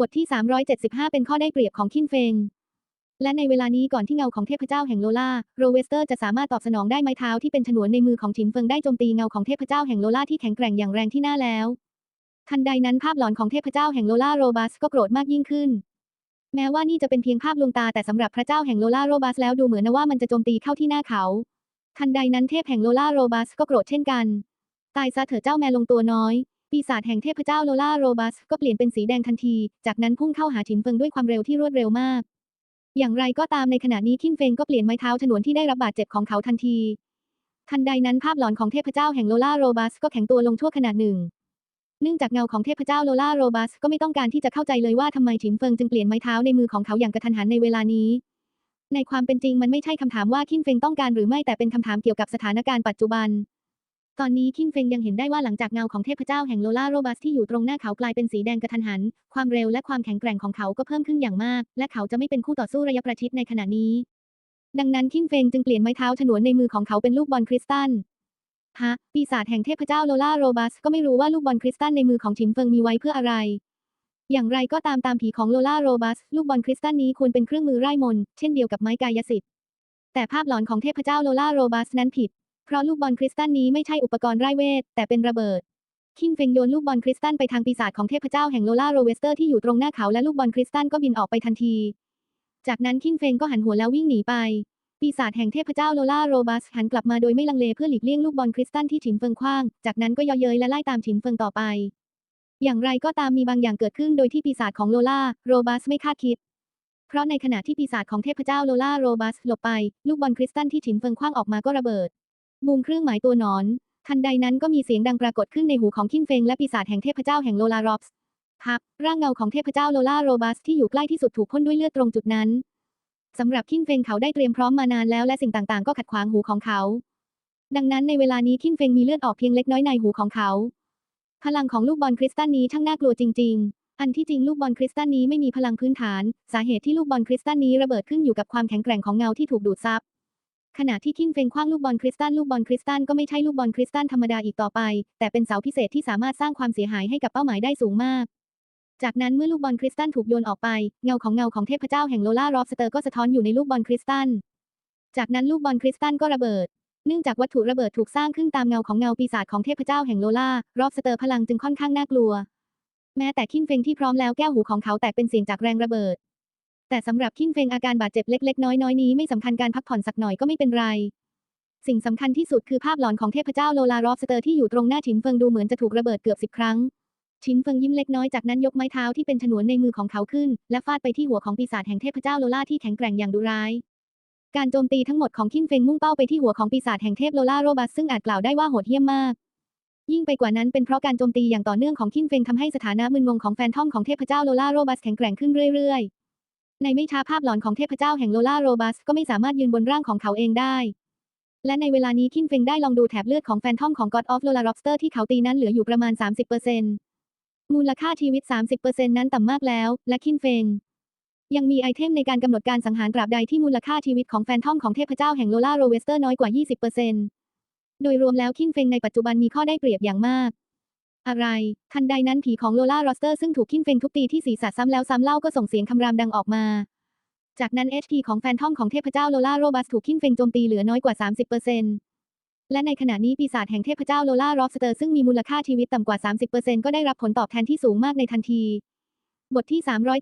บทที่ 375 เป็นข้อได้เปรียบของคินเฟง และในเวลานี้ก่อนที่เงาของเทพเจ้าแห่งโลลาโรเวสเตอร์จะสามารถตอบสนองได้ไม้เท้าที่เป็นฉนวนในมือของฉินเฟิงได้โจมตีเงาของเทพเจ้าแห่งโลลาที่แข็งแกร่งอย่างแรงที่หน้าแล้ว ทันใดนั้นภาพหลอนของเทพเจ้าแห่งโลลาโรบัสก็โกรธมากยิ่งขึ้น แม้ว่านี่จะเป็นเพียงภาพลวงตาแต่สำหรับพระเจ้าแห่งโลลาโรบัสแล้วดูเหมือนว่ามันจะโจมตีเข้าที่หน้าเขา ทันใดนั้นเทพแห่งโลลาโรบัสก็โกรธเช่นกัน ตายซะเถอะเจ้าแม่ลงตัวน้อย ปีศาจแห่งเทพเจ้าโลลาโรบัสก็เปลี่ยนเป็นสีแดงทันที จากนั้นพุ่งเข้าหาฉินเฟิงด้วยความเร็วที่รวดเร็วมาก อย่างไรก็ตามในขณะนี้คินเฟงก็เปลี่ยนไม้เท้าฉนวนที่ได้รับบาดเจ็บของเขาทันที ทันใดนั้นภาพหลอนของเทพเจ้าแห่งโลลาโรบัสก็แข็งตัวลงชั่วขณะหนึ่ง เนื่องจากเงาของเทพเจ้าโลลาโรบัสก็ไม่ต้องการที่จะเข้าใจเลยว่าทำไมฉินเฟิงจึงเปลี่ยนไม้เท้าในมือของเขาอย่างกระทันหันในเวลานี้ ในความเป็นจริงมันไม่ใช่คำถามว่าคินเฟงต้องการหรือไม่แต่เป็นคำถามเกี่ยวกับสถานการณ์ปัจจุบัน ตอนนี้คินเฟงยังเห็นได้ว่าหลังจากเงาของเทพเจ้าแห่งโลลาโรบัสที่อยู่ตรงหน้าเขากลายเป็นสีแดงกระทันหัน ความเร็วและความแข็งแกร่งของเขาก็เพิ่มขึ้นอย่างมาก และเขาจะไม่เป็นคู่ต่อสู้ระยะประชิดในขณะนี้ ดังนั้นคินเฟงจึงเปลี่ยนไม้เท้าฉนวนในมือของเขาเป็นลูกบอลคริสตัลฮะ ปีศาจแห่งเทพเจ้าโลลาโรบัสก็ไม่รู้ว่าลูกบอลคริสตัลในมือของฉินเฟิงมีไว้เพื่ออะไร อย่างไรก็ตามตามผีของโลลาโรบัสลูกบอลคริสตัลนี้ควรเป็นเครื่องมือไร้มน เช่นเดียวกับไม้กายสิทธิ์ แต่ภาพหลอนของเทพเจ้าโลลาโรบัสนั้นผิด เพราะลูกบอลคริสตัลนี้ไม่ใช่อุปกรณ์ไร้เวท แต่เป็นระเบิด คิงเฟงโยนลูกบอลคริสตัลไปทางปีศาจของเทพเจ้าแห่งโลลาโรเวสเตอร์ที่อยู่ตรงหน้าเขาและลูกบอลคริสตัลก็บินออกไปทันที จากนั้นคิงเฟงก็หันหัวแล้ววิ่งหนีไป ปีศาจแห่งเทพเจ้าโลลาโรบัสหันกลับมาโดยไม่ลังเลเพื่อหลีกเลี่ยงลูกบอลคริสตัลที่ฉินเฟิงคว้าง จากนั้นก็เย่อเย้ยและไล่ตามฉินเฟิงต่อไป อย่างไรก็ตามมีบางอย่างเกิดขึ้นโดยที่ปีศาจของโลลาโรบัสไม่คาดคิดเพราะในขณะที่ปีศาจของเทพเจ้าโลลาโรบัสหลบไป ลูกบอลคริสตัลที่ฉินเฟิงคว้างออกมาก็ระเบิด มุมเครื่องหมายตัวหนอน ทันใดนั้นก็มีเสียงดังปรากฏขึ้นในหูของคินเฟงและปีศาจแห่งเทพเจ้าแห่งโลลารอปส์พับร่างเงาของเทพเจ้าโลลาโรบัสที่อยู่ใกล้ที่สุดถูกพ่นด้วยเลือดตรงจุดนั้นสำหรับคินเฟงเขาได้เตรียมพร้อมมานานแล้วและสิ่งต่างๆ ก็ขัดขวางหูของเขา ดังนั้นในเวลานี้คินเฟงมีเลือดออกเพียงเล็กน้อยในหูของเขา พลังของลูกบอลคริสตัลนี้ช่างน่ากลัวจริง ๆ อันที่จริงลูกบอลคริสตัลนี้ไม่มีพลังพื้นฐาน สาเหตุที่ลูกบอลคริสตัลนี้ระเบิดขึ้นอยู่กับความแข็งแกร่งของเงาที่ถูกดูดซับ ขณะที่คิงเฟงคว้างลูกบอลคริสตัลลูกบอลคริสตัลก็ไม่ใช่ลูกบอลคริสตัลธรรมดาอีกต่อไป แต่เป็นเสาพิเศษที่สามารถสร้างความเสียหายให้กับเป้าหมายได้สูงมาก จากนั้นเมื่อลูกบอลคริสตัลถูกโยนออกไป เงาของเงาของเทพเจ้าแห่งโลลารอฟสเตอร์ก็สะท้อนอยู่ในลูกบอลคริสตัล จากนั้นลูกบอลคริสตัลก็ระเบิด เนื่องจากวัตถุระเบิดถูกสร้างขึ้นตามเงาของเงาปีศาจของเทพเจ้าแห่งโลลารอฟสเตอร์พลังจึงค่อนข้างน่ากลัว แม้แต่คิงเฟงที่พร้อมแล้วแก้วหูของเขาแตกเป็นเสียงจากแรงระเบิด แต่สำหรับคิงเฟงอาการบาดเจ็บเล็กๆ น้อยๆนี้ไม่สำคัญการพักผ่อนสักหน่อยก็ไม่เป็นไร สิ่งสำคัญที่สุดคือภาพหลอนของเทพเจ้าโลลารอฟสเตอร์ที่อยู่ตรงหน้าฉินเฟิงดูเหมือนจะถูกระเบิดเกือบสิบครั้งฉินเฟิงยิ้มเล็กน้อยจากนั้นยกไม้เท้าที่เป็นฉนวนในมือของเขาขึ้น และฟาดไปที่หัวของปีศาจแห่งเทพเจ้าโลลาที่แข็งแกร่งอย่างดุร้ายการโจมตีทั้งหมดของคินเฟงมุ่งเป้าไปที่หัวของปีศาจแห่งเทพโลลาโรบัสซึ่งอาจกล่าวได้ว่าโหดเหี้ยมมาก ยิ่งไปกว่านั้นเป็นเพราะการโจมตีอย่างต่อเนื่องของคินเฟงทำให้สถานะมึนงงของแฟนทอมของเทพเจ้าโลลาโรบัสแข็งแกร่งขึ้นเรื่อยๆ ในไม่ช้าภาพหลอนของเทพเจ้าแห่งโลลาโรบัสก็ไม่สามารถยืนบนร่างของเขาเองได้ และในเวลานี้คินเฟงได้ลองดูแถบเลือดของแฟนทอมของ God of Lola Lobster ที่เขาตีนั้นเหลืออยู่ประมาณ 30%มูลค่าชีวิต 30%นั้นต่ำมากแล้ว และคินเฟงยังมีไอเทมในการกำหนดการสังหารตราบใดที่มูลค่าชีวิตของแฟนทอมของเทพเจ้าแห่งโลลาโรเวสเตอร์น้อยกว่า 20%โดยรวมแล้วคินเฟงในปัจจุบันมีข้อได้เปรียบอย่างมาก อะไร ทันใดนั้นผีของโลล่าโรสเตอร์ซึ่งถูกคินเฟงทุบตีที่ศีรษะซ้ำแล้วซ้ำเล่าก็ส่งเสียงคำรามดังออกมา จากนั้น HP ของแฟนทอมของเทพเจ้าโลล่าโรบัสถูกคินเฟงโจมตีเหลือน้อยกว่า 30%และในขณะนี้ปีศาจแห่งเทพเจ้าโลล่ารอสเตอร์ซึ่งมีมูลค่าชีวิตต่ำกว่า 30%ก็ได้รับผลตอบแทนที่สูงมากในทันที บทที่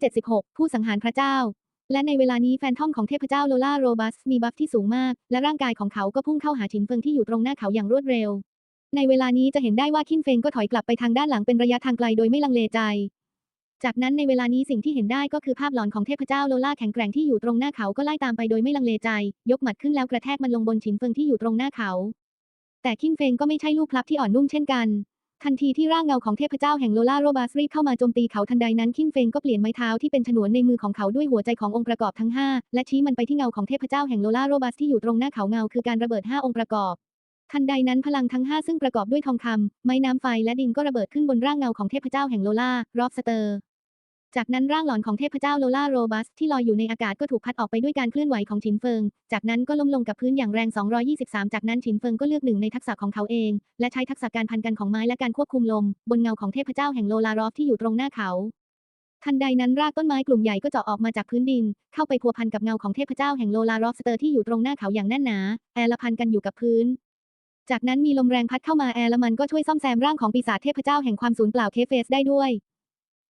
376 ผู้สังหารพระเจ้า และในเวลานี้แฟนทอมของเทพเจ้าโลล่าโรบัสมีบัฟที่สูงมาก และร่างกายของเขาก็พุ่งเข้าหาฉินเฟิงที่อยู่ตรงหน้าเขาอย่างรวดเร็ว ในเวลานี้จะเห็นได้ว่าคินเฟงก็ถอยกลับไปทางด้านหลังเป็นระยะทางไกลโดยไม่ลังเลใจ จากนั้นในเวลานี้สิ่งที่เห็นได้ก็คือภาพหลอนของเทพเจ้าโลล่าแข็งแกร่งที่อยู่ตรงหน้าเขาก็ไล่ตามไปโดยไม่ลังเลใจ ยกหมัดขึ้นแล้วกระแทกมันลงบนฉินเฟิงที่อยู่ตรงหน้าเขา แต่คินเฟงก็ไม่ใช่ลูกพลับที่อ่อนนุ่มเช่นกัน ทันทีที่ร่างเงาของเทพเจ้าแห่งโลล่าโรบัสรีเข้ามาโจมตีเขาทันใดนั้นคินเฟงก็เปลี่ยนไม้เท้าที่เป็นฉนวนในมือของเขาด้วยหัวใจขององค์ประกอบทั้ง 5 และชี้มันไปที่เงาของเทพเจ้าแห่งโลลาโรบัสที่อยู่ตรงหน้าเขาเงาคือการระเบิด5องค์ประกอบ ทันใดนั้นพลังทั้ง 5 ซึ่งประกอบด้วยทองคำไม้น้ำไฟและดินก็ระเบิดขึ้นบนร่างเงาของเทพเจ้าแห่งโลลารอบสเตอร์ จากนั้นร่างหลอนของเทพเจ้าโลลาโรบัส ที่ลอยอยู่ในอากาศก็ถูกพัดออกไปด้วยการเคลื่อนไหวของฉินเฟิง จากนั้นก็ล้มลงกับพื้นอย่างแรง 223 จากนั้นฉินเฟิงก็เลือกหนึ่งในทักษะของเขาเอง และใช้ทักษะการพันกันของไม้และการควบคุมลม บนเงาของเทพเจ้าแห่งโลลารอฟที่อยู่ตรงหน้าเขาทันใดนั้นรากต้นไม้กลุ่มใหญ่ก็เจาะออกมาจากพื้นดิน เข้าไปพัวพันกับเงาของเทพเจ้าแห่งโลลารอฟสเตอร์ที่อยู่ตรงหน้าเขาอย่างแน่นหนา แอลพันกันอยู่กับพื้น จากนั้นมีลมแรงพัดเข้ามาแอร์ละมันก็ช่วยซ่อมแซมร่างของปีศาจเทพเจ้าแห่งความสูญเปล่าเคเฟสได้ด้วย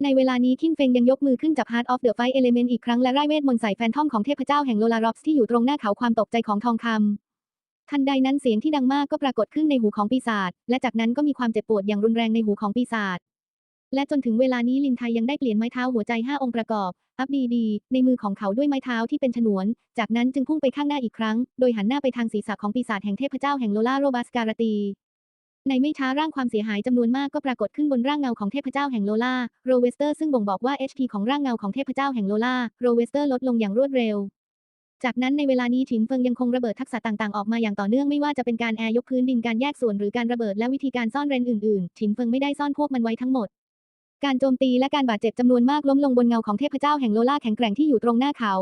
ในเวลานี้คินเฟงยังยกมือขึ้นจับ Heart of the Fight Element อีกครั้งและไร้เวทมนต์ใส่แฟนทอมของเทพเจ้าแห่งโลลารอฟที่อยู่ตรงหน้าเขาความตกใจของทองคำทันใดนั้นเสียงที่ดังมากก็ปรากฏขึ้นในหูของปีศาจและจากนั้นก็มีความเจ็บปวดอย่างรุนแรงในหูของปีศาจและจนถึงเวลานี้ลินไทยยังได้เปลี่ยนไม้เท้าหัวใจห้าองค์ประกอบ อัพดีดีในมือของเขาด้วยไม้เท้าที่เป็นฉนวน จากนั้นจึงพุ่งไปข้างหน้าอีกครั้ง โดยหันหน้าไปทางศีรษะของปีศาจแห่งเทพเจ้าแห่งโลลาโรบัสการตี ในไม่ช้าร่างความเสียหายจำนวนมากก็ปรากฏขึ้นบนร่างเงาของเทพเจ้าแห่งโลลาโรเวสเตอร์ซึ่งบ่งบอกว่า HP ของร่างเงาของเทพเจ้าแห่งโลลาโรเวสเตอร์ลดลงอย่างรวดเร็วจากนั้นในเวลานี้ฉินเฟิงยังคงระเบิดทักษะต่างๆ ออกมาอย่างต่อเนื่องไม่ว่าจะเป็นการแอร์ยกพื้นดินการแยกส่วนหรือการระเบิดและวิธีการซ่อนเร้นอื่นๆฉินเฟิงไม่ได้ซ่อนพวกมันไว้ทั้งหมด การโจมตีและการบาดเจ็บจำนวนมากล้มลงบนเงาของเทพเจ้าแห่งโลลาแข็งแกร่งที่อยู่ตรงหน้าเขา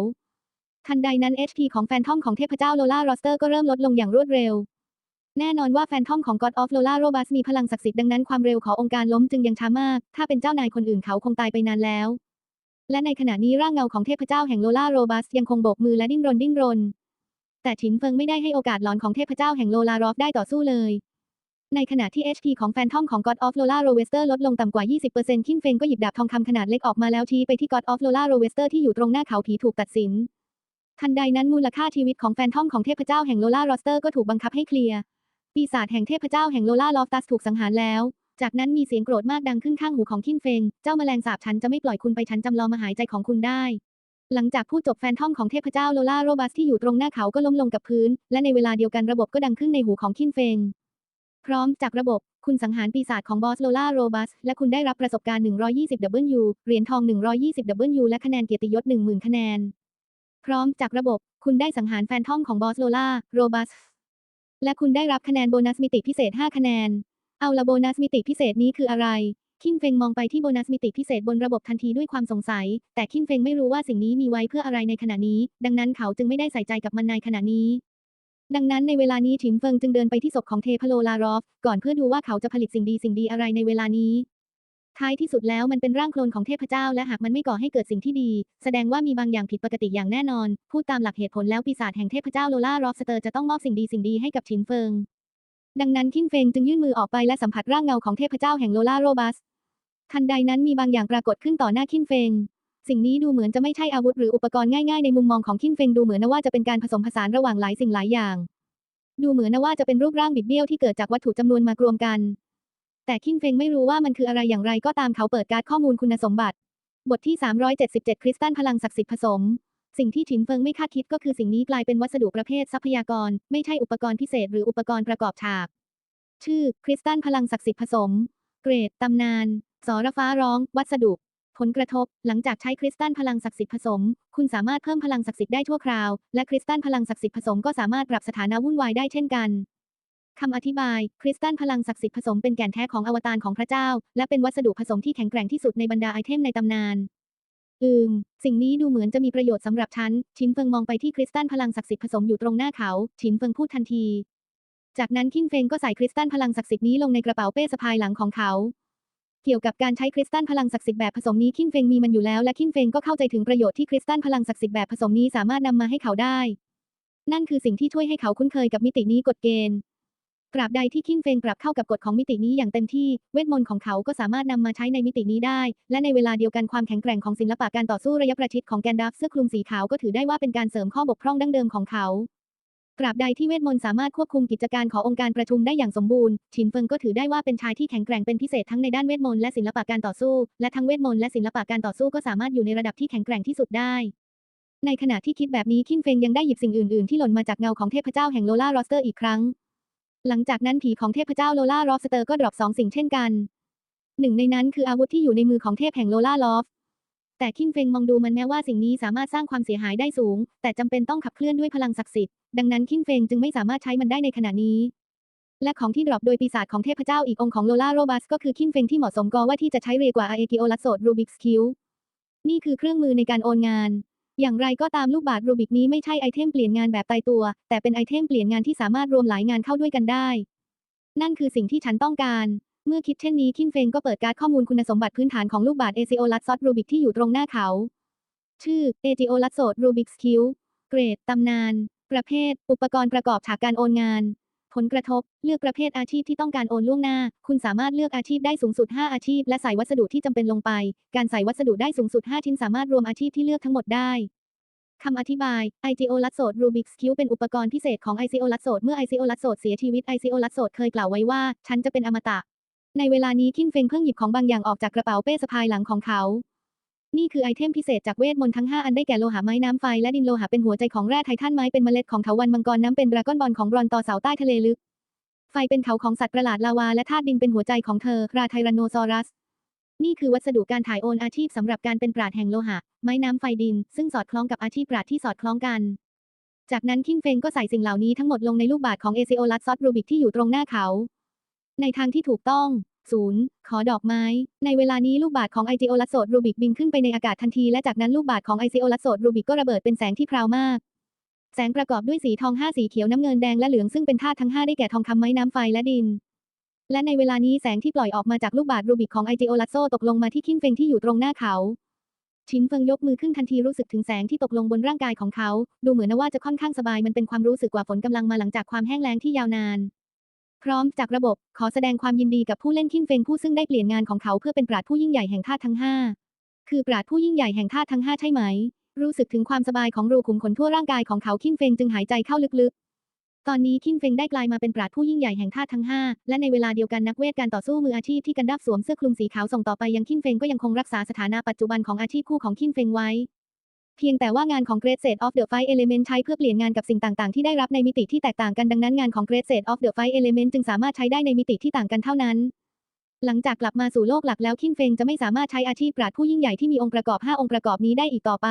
ทันใดนั้น HP ของแฟนทอมของเทพเจ้าโลลารอสเตอร์ก็เริ่มลดลงอย่างรวดเร็ว แน่นอนว่าแฟนทอมของ God of Lola Robus มีพลังศักดิ์สิทธิ์ดังนั้นความเร็วขององค์การล้มจึงยังช้ามาก ถ้าเป็นเจ้านายคนอื่นเขาคงตายไปนานแล้ว และในขณะนี้ร่างเงาของเทพเจ้าแห่งโลลาโรบัสยังคงโบกมือและดิ้นรนดิ้นรน แต่ฉินเฟิงไม่ได้ให้โอกาสหลอนของเทพเจ้าแห่งโลลารอฟได้ต่อสู้เลย ในขณะที่ HP ของแฟนทอมของ God of Lola Rovester ลดลงต่ำกว่า 20%คินเฟงก็หยิบดาบทองคำขนาดเล็กออกมาแล้วชี้ไปที่ God of Lola Rovester ที่อยู่ตรงหน้าเขาผีถูกตัดสิน ทันใดนั้นมูลค่าชีวิตของแฟนทอมของเทพเจ้าแห่งโลลารสเตอร์ก็ถูกบังคับให้เคลียร์ ปีศาจแห่งเทพเจ้าแห่งโลลาลอฟตัสถูกสังหารแล้ว จากนั้นมีเสียงโกรธมากดังขึ้นข้างหูของคินเฟง เจ้าแมลงสาบฉันจะไม่ปล่อยคุณไปฉันจำลองมาหายใจของคุณได้ หลังจากพูดจบแฟนทอมของเทพเจ้าโลลาโรบัสที่อยู่ตรงหน้าเขาก็ล้มลงกับพื้น และในเวลาเดียวกันระบบก็ดังขึ้นในหูของคินเฟง ร้อมจากระบบ คุณสังหารปีศาจของบอสโลล่าโรบัส และคุณได้รับประสบการณ์ 120W เหรียญทอง 120W และคะแนนเกียรติยศ 10,000 คะแนน พร้อมจากระบบ คุณได้สังหารแฟนทอมของบอสโลล่าโรบัส และคุณได้รับคะแนนโบนัสมิติพิเศษ 5 คะแนน เอาละโบนัสมิติพิเศษนี้คืออะไรคินเฟงมองไปที่โบนัสมิติพิเศษบนระบบทันทีด้วยความสงสัย แต่คินเฟงไม่รู้ว่าสิ่งนี้มีไว้เพื่ออะไรในขณะนี้ ดังนั้นเขาจึงไม่ได้ใส่ใจกับมันในขณะนี้ ดังนั้นในเวลานี้ฉินเฟิงจึงเดินไปที่ศพของเทพโลลารอฟ ก่อนเพื่อดูว่าเขาจะผลิตสิ่งดีสิ่งดีอะไรในเวลานี้ ท้ายที่สุดแล้วมันเป็นร่างโคลนของเทพเจ้าและหากมันไม่ก่อให้เกิดสิ่งที่ดี แสดงว่ามีบางอย่างผิดปกติอย่างแน่นอน พูดตามหลักเหตุผลแล้วปีศาจแห่งเทพเจ้าโลลารอฟสเตอร์จะต้องมอบสิ่งดีสิ่งดีให้กับฉินเฟิง ดังนั้นคินเฟิงจึงยื่นมือออกไปและสัมผัสร่างเงาของเทพเจ้าแห่งโลลาโรบัส ทันใดนั้นมีบางอย่างปรากฏขึ้นต่อหน้าคินเฟิง สิ่งนี้ดูเหมือนจะไม่ใช่อาวุธหรืออุปกรณ์ง่ายๆในมุมมองของคินเฟงดูเหมือนว่าจะเป็นการผสมผสานระหว่างหลายสิ่งหลายอย่าง ดูเหมือนว่าจะเป็นรูปร่างบิดเบี้ยวที่เกิดจากวัตถุจำนวนมารวมกัน แต่คินเฟงไม่รู้ว่ามันคืออะไรอย่างไรก็ตามเขาเปิดการ์ดข้อมูลคุณสมบัติ บทที่ 377 คริสตัลพลังศักดิ์สิทธิ์ผสม สิ่งที่ฉินเฟิงไม่คาดคิดก็คือสิ่งนี้กลายเป็นวัสดุประเภททรัพยากร ไม่ใช่อุปกรณ์พิเศษหรืออุปกรณ์ประกอบฉาก ชื่อ คริสตัลพลังศักดิ์สิทธิ์ผสม เกรดตำนานสรฟ้าร้อง วัสดุ ผลกระทบ หลังจากใช้คริสตัลพลังศักดิ์สิทธิ์ผสม คุณสามารถเพิ่มพลังศักดิ์สิทธิ์ได้ชั่วคราว และคริสตัลพลังศักดิ์สิทธิ์ผสมก็สามารถปรับสถานะวุ่นวายได้เช่นกันคำอธิบาย คริสตัลพลังศักดิ์สิทธิ์ผสมเป็นแก่นแท้ของอวตารของพระเจ้า และเป็นวัสดุผสมที่แข็งแกร่งที่สุดในบรรดาไอเทมในตำนาน อืม สิ่งนี้ดูเหมือนจะมีประโยชน์สำหรับฉัน ชินเฟิงมองไปที่คริสตัลพลังศักดิ์สิทธิ์ผสมอยู่ตรงหน้าเขา ชินเฟิงพูดทันที จากนั้นคินเฟงก็ใส่คริสตัลพลังศักดิ์สิทธิ์นี้ลงในกระเป๋าเป้สะพายหลังของเขา เกี่ยวกับการใช้คริสตัลพลังศักดิ์สิทธิ์แบบผสมนี้คินเฟงมีมันอยู่แล้วและคินเฟงก็เข้าใจถึงประโยชน์ที่คริสตัลพลังศักดิ์สิทธิ์แบบผสมนี้สามารถนำมาให้เขาได้ นั่นคือสิ่งที่ช่วยให้เขาคุ้นเคยกับมิตินี้กฎเกณฑ์ตราบใดที่คินเฟงปรับเข้ากับกฎของมิตินี้อย่างเต็มที่ เวทมนต์ของเขาก็สามารถนำมาใช้ในมิตินี้ได้ และในเวลาเดียวกันความแข็งแกร่งของศิลปะการต่อสู้ระยะประชิดของแกนดัฟเสื้อคลุมสีขาวก็ถือได้ว่าเป็นการเสริมข้อบกพร่องดั้งเดิมของเขา ตราบใดที่เวทมนต์สามารถควบคุมกิจการขององค์การประชุมได้อย่างสมบูรณ์ฉินเฟิงก็ถือได้ว่าเป็นชายที่แข็งแกร่งเป็นพิเศษทั้งในด้านเวทมนต์และศิลปะการต่อสู้ และทั้งเวทมนต์และศิลปะการต่อสู้ก็สามารถอยู่ในระดับที่แข็งแกร่งที่สุดได้ ในขณะที่คิดแบบนี้คินเฟงยังได้หยิบสิ่งอื่นๆที่หล่นมาจากเงาของเทพเจ้าแห่งโลลารอสเตอร์อีกครั้ง หลังจากนั้นผีของเทพเจ้าโลลารอสเตอร์ก็ดรอปสองสิ่งเช่นกัน หนึ่งในนั้นคืออาวุธที่อยู่ในมือของเทพแห่งโลลาลอฟ แต่คินเฟงมองดูมันแม้ว่าสิ่งนี้สามารถสร้างความเสียหายได้สูง แต่จำเป็นต้องขับเคลื่อนด้วยพลังศักดิ์สิทธิ์ ดังนั้นคินเฟงจึงไม่สามารถใช้มันได้ในขณะนี้ และของที่ดรอปโดยปีศาจของเทพเจ้าอีกองค์ของโลล่าโรบัสก็คือคินเฟงที่เหมาะสมกว่าที่จะใช้เรียกว่าอาเอกิโอลัสโซดรูบิกส์คิวนี่คือเครื่องมือในการโอนงาน อย่างไรก็ตามลูกบาศรูบิกนี้ไม่ใช่ไอเทมเปลี่ยนงานแบบตายตัว แต่เป็นไอเทมเปลี่ยนงานที่สามารถรวมหลายงานเข้าด้วยกันได้ นั่นคือสิ่งที่ฉันต้องการ เมื่อคิดเช่นนี้คินเฟงก็เปิดการ์ดข้อมูลคุณสมบัติพื้นฐานของลูกบาศก์เอซิโอลัสซอดรูบิกที่อยู่ตรงหน้าเขา ชื่อเอจิโอลัสโซดรูบิกสคิวเกรดตำนาน ประเภท อุปกรณ์ประกอบฉากการโอนงาน ผลกระทบ เลือกประเภทอาชีพที่ต้องการโอนล่วงหน้า คุณสามารถเลือกอาชีพได้สูงสุด 5 อาชีพ และใส่วัสดุที่จำเป็นลงไป การใส่วัสดุได้สูงสุด 5 ชิ้นสามารถรวมอาชีพที่เลือกทั้งหมดได้คำอธิบาย IGO ลัดโสด Rubik's Cube เป็นอุปกรณ์พิเศษของ ICO ลัดโสดเมื่อ ICO ลัดโสดเสียชีวิต ICO ลัดโสดเคยกล่าวไว้ว่า ฉันจะเป็นอมตะ ในเวลานี้คินเฟงเพิ่งหยิบของบางอย่างออกจากกระเป๋าเป้สะพายหลังของเขา นี่คือไอเทมพิเศษจากเวทมนต์ทั้ง 5 อันได้แก่โลหะไม้น้ำไฟและดินโลหะเป็นหัวใจของแร่ไททันไม้เป็นเมล็ดของเถาวัลย์มังกรน้ำเป็นดราก้อนบอลของบรอนต่อเสาใต้ทะเลลึก ไฟเป็นเขาของสัตว์ประหลาดลาวาและธาตุดินเป็นหัวใจของเธอ ราไทรันโนซอรัส นี่คือวัสดุการถ่ายโอนอาชีพสำหรับการเป็นปราดแห่งโลหะ ไม้น้ำไฟดิน ซึ่งสอดคล้องกับอาชีพปราดที่สอดคล้องกัน จากนั้นคิงเฟงก็ใส่สิ่งเหล่านี้ทั้งหมดลงในลูกบาศก์ของเอซิโอลัสซอดรูบิกที่อยู่ตรงหน้าเขาในทางที่ถูกต้อง ศูนย์ขอดอกไม้ ในเวลานี้ลูกบาศก์ของไอจิโอลัสโซดรูบิกบินขึ้นไปในอากาศทันทีและจากนั้นลูกบาศก์ของไอซิโอลัสโซดรูบิกก็ระเบิดเป็นแสงที่พราวมาก แสงประกอบด้วยสีทองห้าสีเขียวน้ำเงินแดงและเหลืองซึ่งเป็นธาตุทั้งห้าได้แก่ทองคำไม้น้ำไฟและดิน และในเวลานี้แสงที่ปล่อยออกมาจากลูกบาศก์รูบิกของไอจิโอลัสโซตกลงมาที่คินเฟงที่อยู่ตรงหน้าเขาชินเฟิงยกมือขึ้นทันทีรู้สึกถึงแสงที่ตกลงบนร่างกายของเขา ดูเหมือนว่าจะค่อนข้างสบายมันเป็นความรู้สึกกว่าฝนกำลังมาหลังจากความแห้งแล้งที่ยาวนาน พร้อมจากระบบ ขอแสดงความยินดีกับผู้เล่นคินเฟงผู้ซึ่งได้เปลี่ยนงานของเขาเพื่อเป็นปราดผู้ยิ่งใหญ่แห่งธาตุทั้งห้าคือปราดผู้ยิ่งใหญ่แห่งธาตุทั้งห้าใช่ไหม รู้สึกถึงความสบายของรูขุมขนทั่วร่างกายของเขาคินเฟงจึงหายใจเข้าลึกๆ ตอนนี้คินเฟงได้กลายมาเป็นปราดผู้ยิ่งใหญ่แห่งธาตุทั้งห้าและในเวลาเดียวกันนักเวทการต่อสู้มืออาชีพที่กันดับสวมเสื้อคลุมสีขาวส่งต่อไปยังคินเฟงก็ยังคงรักษาสถานะปัจจุบันของอาชีพคู่ของคินเฟงไว้ เพียงแต่ว่างานของ Great Set of the Five Element ใช้เพื่อเปลี่ยนงานกับสิ่งต่างๆ ที่ได้รับในมิติที่แตกต่างกันดังนั้นงานของ Great Set of the Five Element จึงสามารถใช้ได้ในมิติที่ต่างกันเท่านั้น หลังจากกลับมาสู่โลกหลักแล้วคินเฟงจะไม่สามารถใช้อาชีพปราดผู้ยิ่งใหญ่ที่มีองค์ประกอบ 5 องค์ประกอบนี้ได้อีกต่อไป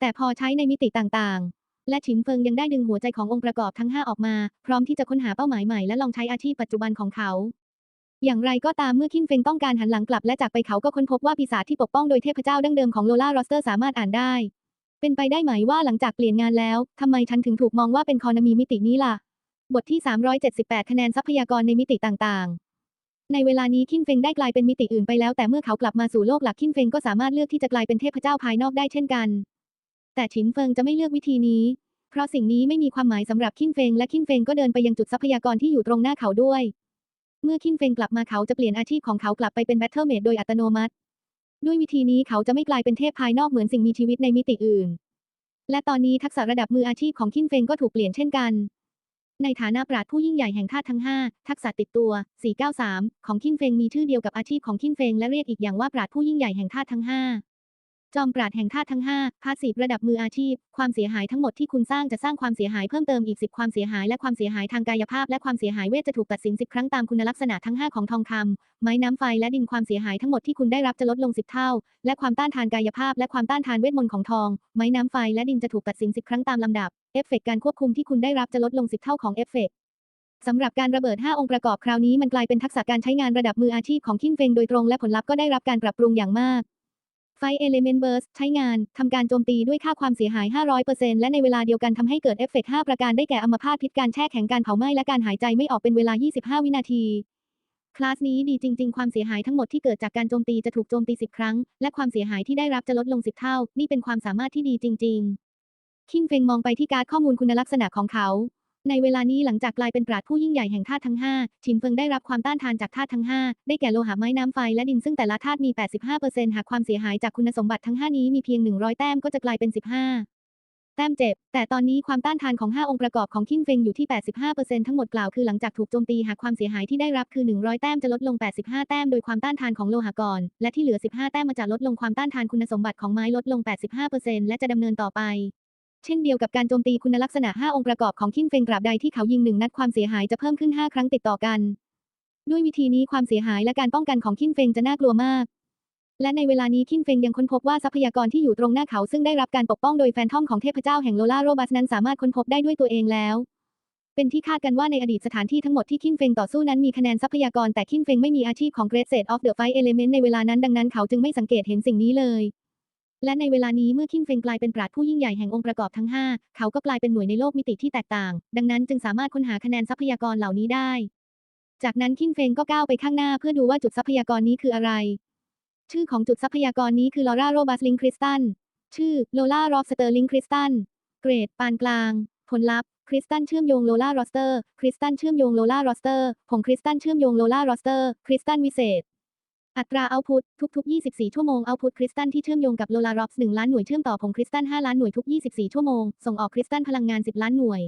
แต่พอใช้ในมิติต่างๆ และฉินเฟิงยังได้ดึงหัวใจขององค์ประกอบทั้ง 5 ออกมา พร้อมที่จะค้นหาเป้าหมายใหม่และลองใช้อาชีพปัจจุบันของเขา อย่างไรก็ตามเมื่อคินเฟงต้องการหันหลังกลับและจากไปเขาก็ค้นพบว่าปีศาจที่ปกป้องโดยเทพเจ้าดั้งเดิมของโลล่ารอสเตอร์สามารถอ่านได้ เป็นไปได้ไหมว่าหลังจากเปลี่ยนงานแล้วทำไมฉันถึงถูกมองว่าเป็นคอนามีมิตินี้ล่ะ บทที่ 378 คะแนนทรัพยากรในมิติต่างๆ ในเวลานี้คินเฟงได้กลายเป็นมิติอื่นไปแล้วแต่เมื่อเขากลับมาสู่โลกหลักคินเฟงก็สามารถเลือกที่จะกลายเป็นเทพเจ้าภายนอกได้เช่นกัน แต่ฉินเฟิงจะไม่เลือกวิธีนี้ เพราะสิ่งนี้ไม่มีความหมายสำหรับคินเฟงและคินเฟงก็เดินไปยังจุดทรัพยากรที่อยู่ตรงหน้าเขาด้วย เมื่อคินเฟงกลับมาเขาจะเปลี่ยนอาชีพของเขากลับไปเป็นแบทเทิลเมดโดยอัตโนมัติ ด้วยวิธีนี้เขาจะไม่กลายเป็นเทพภายนอกเหมือนสิ่งมีชีวิตในมิติอื่น และตอนนี้ทักษะระดับมืออาชีพของคินเฟงก็ถูกเปลี่ยนเช่นกัน ในฐานะปราดผู้ยิ่งใหญ่แห่งธาตุทั้ง 5 ทักษะติดตัว 493 ของคินเฟงมีชื่อเดียวกับอาชีพของคินเฟงและเรียกอีกอย่างว่าปราดผู้ยิ่งใหญ่แห่งธาตุทั้ง 5 จอมปราดแห่งธาตุทั้ง 5 พาสีระดับมืออาชีพ ความเสียหายทั้งหมดที่คุณสร้างจะสร้างความเสียหายเพิ่มเติมอีก 10 ความเสียหายและความเสียหายทางกายภาพ และความเสียหายเวทจะถูกตัดสิน 10 ครั้งตามคุณลักษณะทั้ง 5 ของทองคำไม้น้ำไฟและดินความเสียหายทั้งหมดที่คุณได้รับจะลดลง 10 เท่า และความต้านทานกายภาพ และความต้านทานเวทมนต์ของทอง ไม้น้ำไฟและดินจะถูกตัดสิน 10 ครั้งตามลำดับ เอฟเฟกต์การควบคุมที่คุณได้รับจะลดลง 10 เท่าของเอฟเฟกต์สำหรับการระเบิด 5 องค์ประกอบคราวนี้มันกลายเป็นทักษะการใช้งานระดับมืออาชีพของคินเฟงโดยตรงและผลลัพธ์ก็ได้รับการปรับปรุงอย่างมาก ไฟเอเลเมนต์เบิร์สใช้งานทำการโจมตีด้วยค่าความเสียหาย 500%และในเวลาเดียวกันทำให้เกิดเอฟเฟกต์5ประการได้แก่อัมพาตพิษการแช่แข็งการเผาไหม้และการหายใจไม่ออกเป็นเวลา 25 วินาที คลาสนี้ดีจริง ๆ ความเสียหายทั้งหมดที่เกิดจากการโจมตีจะถูกโจมตี 10 ครั้ง และความเสียหายที่ได้รับจะลดลง 10 เท่า นี่เป็นความสามารถที่ดีจริง ๆ คินเฟงมองไปที่การ์ดข้อมูลคุณลักษณะของเขา ในเวลานี้หลังจากกลายเป็นปราดผู้ยิ่งใหญ่แห่งธาตุทั้ง 5 ชินเฟิงได้รับความต้านทานจากธาตุทั้ง 5 ได้แก่โลหะไม้น้ำไฟและดินซึ่งแต่ละธาตุมี 85%หากความเสียหายจากคุณสมบัติทั้ง 5 นี้มีเพียง 100 แต้มก็จะกลายเป็น 15 แต้มเจ็บ แต่ตอนนี้ความต้านทานของ 5 องค์ประกอบของคินเฟงอยู่ที่ 85%ทั้งหมดกล่าวคือหลังจากถูกโจมตีหากความเสียหายที่ได้รับคือ 100 แต้มจะลดลง 85 แต้มโดยความต้านทานของโลหะก่อน และที่เหลือ 15 แต้มมาจากลดลงความต้านทานคุณสมบัติของไม้ลดลง 85%และจะดำเนินต่อไป เช่นเดียวกับการโจมตีคุณลักษณะ 5 องค์ประกอบของคินเฟงกราบใดที่เขายิงหนึ่งนัดความเสียหายจะเพิ่มขึ้น 5 ครั้งติดต่อกัน ด้วยวิธีนี้ความเสียหายและการป้องกันของคินเฟงจะน่ากลัวมาก และในเวลานี้คินเฟงยังค้นพบว่าทรัพยากรที่อยู่ตรงหน้าเขาซึ่งได้รับการปกป้องโดยแฟนทอมของเทพเจ้าแห่งโลลาโรบัสนั้นสามารถค้นพบได้ด้วยตัวเองแล้วเป็นที่คาดกันว่าในอดีตสถานที่ทั้งหมดที่คินเฟงต่อสู้นั้นมีคะแนนทรัพยากรแต่คินเฟงไม่มีอาชีพของ Great Set of the Five Element ในเวลานั้นดังนั้นเขาจึงไม่สังเกตเห็นสิ่งนี้เลย และในเวลานี้เมื่อคินเฟงกลายเป็นปราดผู้ยิ่งใหญ่แห่งองค์ประกอบทั้ง 5 เขาก็กลายเป็นหน่วยในโลกมิติที่แตกต่าง ดังนั้นจึงสามารถค้นหาคะแนนทรัพยากรเหล่านี้ได้ จากนั้นคินเฟงก็ก้าวไปข้างหน้าเพื่อดูว่าจุดทรัพยากรนี้คืออะไร ชื่อของจุดทรัพยากรนี้คือลอร่าโรบัสลิงคริสตัลชื่อโลล่ารอฟสเตอร์ลิงคริสตัลเกรดปานกลาง ผลลัพธ์คริสตัลเชื่อมโยงโลล่ารอสเตอร์ คริสตัลเชื่อมโยงโลล่ารอสเตอร์ ผงคริสตัลเชื่อมโยงโลล่ารอสเตอร์ คริสตัลวิเศษ อัตราเอาพุตทุก ๆ 24 ชั่วโมงเอาพุตคริสตัลที่เชื่อมโยงกับโลลารอฟ1ล้านหน่วยเชื่อมต่อผงคริสตัล5ล้านหน่วยทุก 24 ชั่วโมง ส่งออกคริสตัลพลังงาน 10 ล้านหน่วย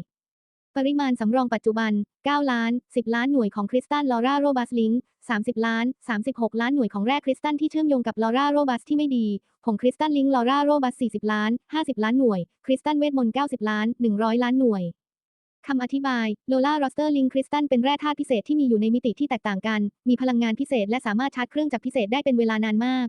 ปริมาณสำรองปัจจุบัน 9 ล้าน 10 ล้านหน่วยของคริสตัลลอร่าโรบัสลิง30 ล้าน 36 ล้านหน่วยของแร่คริสตัลที่เชื่อมโยงกับลอร่าโรบัสที่ไม่ดีผงคริสตัลลิงลอร่าโรบัส40 ล้าน 50 ล้านหน่วย คริสตัลเวทมนต์90 ล้าน 100 ล้านหน่วย คำอธิบาย โลล่ารอสเตอร์ลิงคริสตัลเป็นแร่ธาตุพิเศษที่มีอยู่ในมิติที่แตกต่างกัน มีพลังงานพิเศษและสามารถชาร์จเครื่องจักรพิเศษได้เป็นเวลานานมาก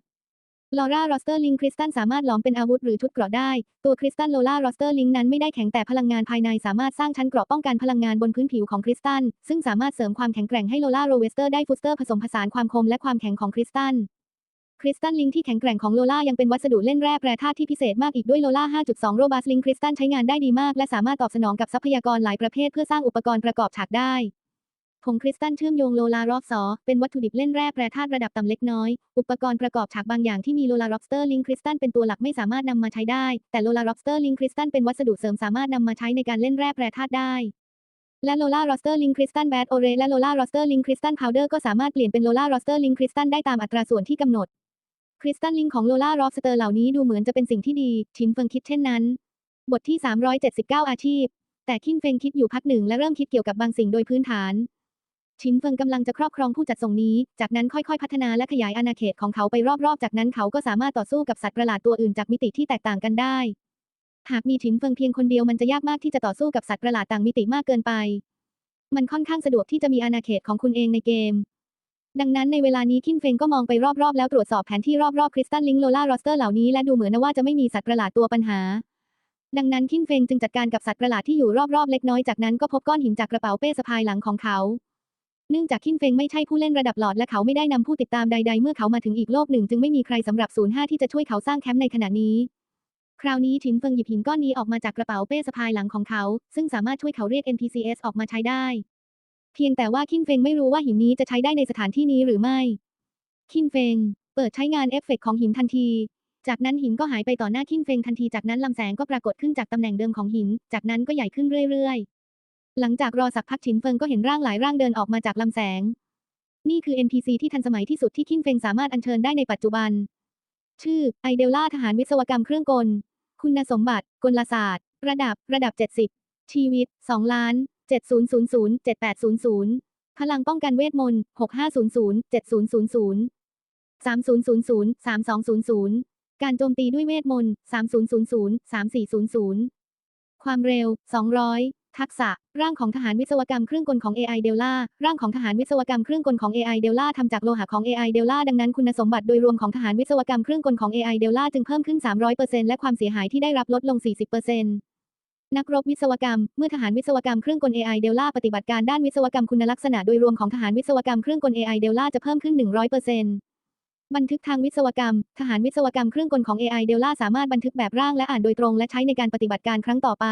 ลอร่ารอสเตอร์ลิงคริสตัลสามารถหลอมเป็นอาวุธหรือชุดเกราะได้ ตัวคริสตัลโลล่ารอสเตอร์ลิงนั้นไม่ได้แข็งแต่พลังงานภายในสามารถสร้างชั้นเกราะป้องกันพลังงานบนพื้นผิวของคริสตัลซึ่งสามารถเสริมความแข็งแกร่งให้โลล่าโรเวสเตอร์ได้ฟูสเตอร์ผสมผสานความคมและความแข็งของคริสตัล คริสตัลลิงที่แข็งแกร่งของโลล่ายังเป็นวัสดุเล่นแร่แปรธาตุที่พิเศษมากอีกด้วยโลล่า 5.2 โรบัสลิงคริสตัลใช้งานได้ดีมาก และสามารถตอบสนองกับทรัพยากรหลายประเภทเพื่อสร้างอุปกรณ์ประกอบฉากได้ผงคริสตัลเชื่อมโยงโลลารอบซอเป็นวัตถุดิบเล่นแร่แปรธาตุระดับต่ำเล็กน้อย อุปกรณ์ประกอบฉากบางอย่างที่มีโลลารอบสเตอร์ลิงคริสตัลเป็นตัวหลักไม่สามารถนำมาใช้ได้ แต่โลลารอบสเตอร์ลิงคริสตัลเป็นวัสดุเสริมสามารถนำมาใช้ในการเล่นแร่แปรธาตุได้และโลลารอสเตอร์ลิงคริสตัลแบทโอเรและโลลารอสเตอร์ลิงคริสตัลพาวเดอร์ก็สามารถเปลี่ยนเป็นโลลารอสเตอร์ลิงคริสตัลได้ตามอัตราส่วนที่กำหนด คริสตัลลิงของโลล่ารอสเตอร์เหล่านี้ดูเหมือนจะเป็นสิ่งที่ดีชินเฟิงคิดเช่นนั้น บทที่ 379 อาชีพ แต่คินเฟงคิดอยู่พักหนึ่งและเริ่มคิดเกี่ยวกับบางสิ่งโดยพื้นฐาน ชินเฟิงกำลังจะครอบครองผู้จัดส่งนี้ จากนั้นค่อยๆ พัฒนาและขยายอาณาเขตของเขาไปรอบๆ จากนั้นเขาก็สามารถต่อสู้กับสัตว์ประหลาดตัวอื่นจากมิติที่แตกต่างกันได้ หากมีชินเฟิงเพียงคนเดียวมันจะยากมากที่จะต่อสู้กับสัตว์ประหลาดต่างมิติมากเกินไป มันค่อนข้างสะดวกที่จะมีอาณาเขตของคุณเองในเกม ดังนั้นในเวลานี้คินเฟงก็มองไปรอบๆ แล้วตรวจสอบแผนที่รอบๆคริสตัลลิงโลล่ารอสเตอร์เหล่านี้และดูเหมือนว่าจะไม่มีสัตว์ประหลาดตัวปัญหา ดังนั้นคินเฟงจึงจัดการกับสัตว์ประหลาดที่อยู่รอบๆ เล็กน้อยจากนั้นก็พบก้อนหินจากกระเป๋าเป้สะพายหลังของเขา เนื่องจากคินเฟงไม่ใช่ผู้เล่นระดับหลอดและเขาไม่ได้นำผู้ติดตามใด ๆ เมื่อเขามาถึงอีกโลกหนึ่งจึงไม่มีใครสำหรับศูนย์ห้าที่จะช่วยเขาสร้างแคมป์ในขณะนี้คราวนี้ชินเฟิงหยิบหินก้อนนี้ออกมาจากกระเป๋าเป้สะพายหลังของเขา ซึ่งสามารถช่วยเขาเรียก NPCs ออกมาใช้ได้ เพียงแต่ว่าคินเฟงไม่รู้ว่าหินนี้จะใช้ได้ในสถานที่นี้หรือไม่ คินเฟงเปิดใช้งานเอฟเฟกต์ของหินทันที จากนั้นหินก็หายไปต่อหน้าคินเฟงทันทีจากนั้นลำแสงก็ปรากฏขึ้นจากตำแหน่งเดิมของหิน จากนั้นก็ใหญ่ขึ้นเรื่อยๆ หลังจากรอสักพักชินเฟิงก็เห็นร่างหลายร่างเดินออกมาจากลำแสง นี่คือ NPC ที่ทันสมัยที่สุดที่คินเฟงสามารถอัญเชิญได้ในปัจจุบัน ชื่อไอเดลล่าทหารวิศวกรรมเครื่องกล คุณสมบัติ กลศาสตร์ ระดับ ระดับ 70 ชีวิต 2 ล้าน 7000 7800 พลังป้องกันเวทมนต์ 6500 7000 3000 3200 การโจมตีด้วยเวทมนต์ 3000 3400 ความเร็ว 200ทักษะ ร่างของทหารวิศวกรรมเครื่องกลของ AI เดลล่าร่างของทหารวิศวกรรมเครื่องกลของ AI เดลล่าทำจากโลหะของ AI เดลล่าดังนั้นคุณสมบัติโดยรวมของทหารวิศวกรรมเครื่องกลของ AI เดลล่าจึงเพิ่มขึ้น 300%และความเสียหายที่ได้รับลดลง 40% นักรบวิศวกรรม เมื่อทหารวิศวกรรมเครื่องกล AI เดลล่าปฏิบัติการด้านวิศวกรรมคุณลักษณะโดยรวมของทหารวิศวกรรมเครื่องกล AI เดลล่าจะเพิ่มขึ้น 100%บันทึกทางวิศวกรรม ทหารวิศวกรรมเครื่องกลของ AI เดลล่าสามารถบันทึกแบบร่างและอ่านโดยตรงและใช้ในการปฏิบัติการครั้งต่อไป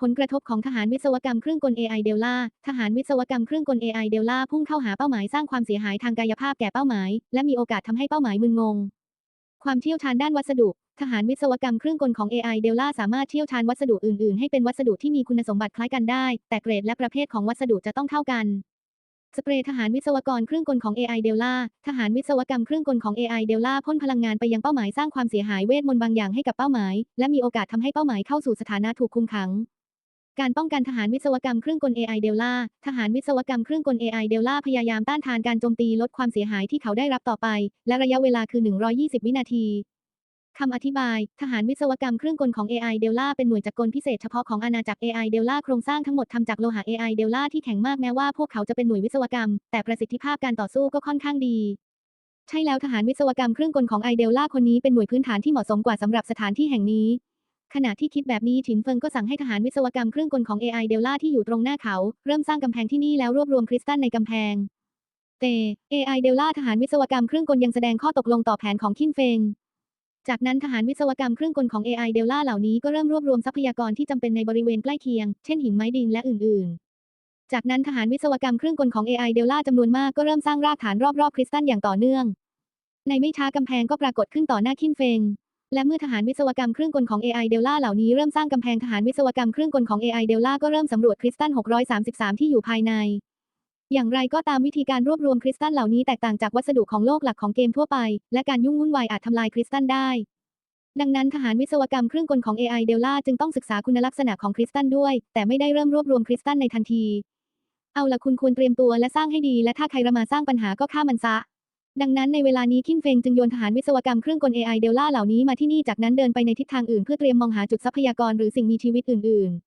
ผลกระทบของทหารวิศวกรรมเครื่องกล AI เดลล่า ทหารวิศวกรรมเครื่องกล AI เดลล่าพุ่งเข้าหาเป้าหมายสร้างความเสียหายทางกายภาพแก่เป้าหมาย และมีโอกาสทำให้เป้าหมายมึนงง ความเชี่ยวชาญด้านวัสดุ ทหารวิศวกรรมเครื่องกลของ AI เดลล่าสามารถเชี่ยวชาญวัสดุอื่นๆ ให้เป็นวัสดุที่มีคุณสมบัติคล้ายกันได้ แต่เกรดและประเภทของวัสดุจะต้องเท่ากัน สเปรย์ทหารวิศวกรเครื่องกลของ AI เดลล่าทหารวิศวกรรมเครื่องกลของ AI เดลล่าพ่นพลังงานไปยังเป้าหมายสร้างความเสียหายเวทมนต์บางอย่างให้กับเป้าหมาย และมีโอกาสทำให้เป้าหมายเข้าสู่สถานะถูกคุมขังการป้องกันทหารวิศวกรรมเครื่องกล AI เดลล่าทหารวิศวกรรมเครื่องกล AI เดลล่าพยายามต้านทานการโจมตีลดความเสียหายที่เขาได้รับต่อไป และระยะเวลาคือ 120 วินาที คำอธิบาย ทหารวิศวกรรมเครื่องกลของ AI เดลล่าเป็นหน่วยจักรกลพิเศษเฉพาะของอาณาจักร AI เดลล่าโครงสร้างทั้งหมดทำจากโลหะ AI เดลล่าที่แข็งมากแม้ว่าพวกเขาจะเป็นหน่วยวิศวกรรม แต่ประสิทธิภาพการต่อสู้ก็ค่อนข้างดี ใช่แล้วทหารวิศวกรรมเครื่องกลของไอเดลล่าคนนี้เป็นหน่วยพื้นฐานที่เหมาะสมกว่าสำหรับสถานที่แห่งนี้ ขณะที่คิดแบบนี้ฉินเฟิงก็สั่งให้ทหารวิศวกรรมเครื่องกลของ AI เดลล่าที่อยู่ตรงหน้าเขา เริ่มสร้างกำแพงที่นี่แล้วรวบรวมคริสตัลในกำแพงแต่ AI เดลล่าทหารวิศวกรรมเครื่องกลยังแสดงข้อตกลงต่อแผนของคินเฟง จากนั้นทหารวิศวกรรมเครื่องกลของ AI เดลล่าเหล่านี้ก็เริ่มรวบรวมทรัพยากรที่จำเป็นในบริเวณใกล้เคียง เช่นหินไม้ดินและอื่น ๆจากนั้นทหารวิศวกรรมเครื่องกลของ AI เดลล่าจำนวนมากก็เริ่มสร้างรากฐานรอบๆคริสตัลอย่างต่อเนื่อง ในไม่ช้ากำแพงก็ปรากฏขึ้นต่อหน้าคินเฟง และเมื่อทหารวิศวกรรมเครื่องกลของ AI เดลล่าเหล่านี้เริ่มสร้างกำแพงทหารวิศวกรรมเครื่องกลของ AI เดลล่าก็เริ่มสำรวจคริสตัล633 ที่อยู่ภายใน อย่างไรก็ตามวิธีการรวบรวมคริสตัลเหล่านี้แตกต่างจากวัสดุของโลกหลักของเกมทั่วไป และการยุ่งวุ่นวายอาจทำลายคริสตัลได้ ดังนั้นทหารวิศวกรรมเครื่องกลของ AI เดลล่าจึงต้องศึกษาคุณลักษณะของคริสตัลด้วย แต่ไม่ได้เริ่มรวบรวมคริสตัลในทันที เอาละคุณควรเตรียมตัวและสร้างให้ดี และถ้าใครมาสร้างปัญหาก็ฆ่ามันซะ ดังนั้นในเวลานี้คินเฟงจึงโยนทหารวิศวกรรมเครื่องกล AI เดลล่าเหล่านี้มาที่นี่จากนั้นเดินไปในทิศทางอื่นเพื่อเตรียมมองหาจุดทรัพยากรหรือสิ่งมีชีวิตอื่น ๆ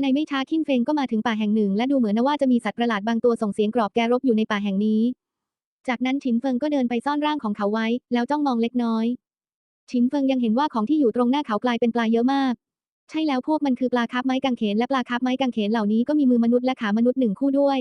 ในไม่ช้าคินเฟงก็มาถึงป่าแห่งหนึ่ง และดูเหมือนว่าจะมีสัตว์ประหลาดบางตัวส่งเสียงกรอบแกรบอยู่ในป่าแห่งนี้ จากนั้นฉินเฟิงก็เดินไปซ่อนร่างของเขาไว้ แล้วจ้องมองเล็กน้อย ฉินเฟิงยังเห็นว่าของที่อยู่ตรงหน้าเขากลายเป็นปลาเยอะมาก ใช่แล้วพวกมันคือปลาคาร์ฟไม้กางเขนและปลาคาร์ฟไม้กางเขนเหล่านี้ก็มีมือมนุษย์และขามนุษย์หนึ่งคู่ด้วย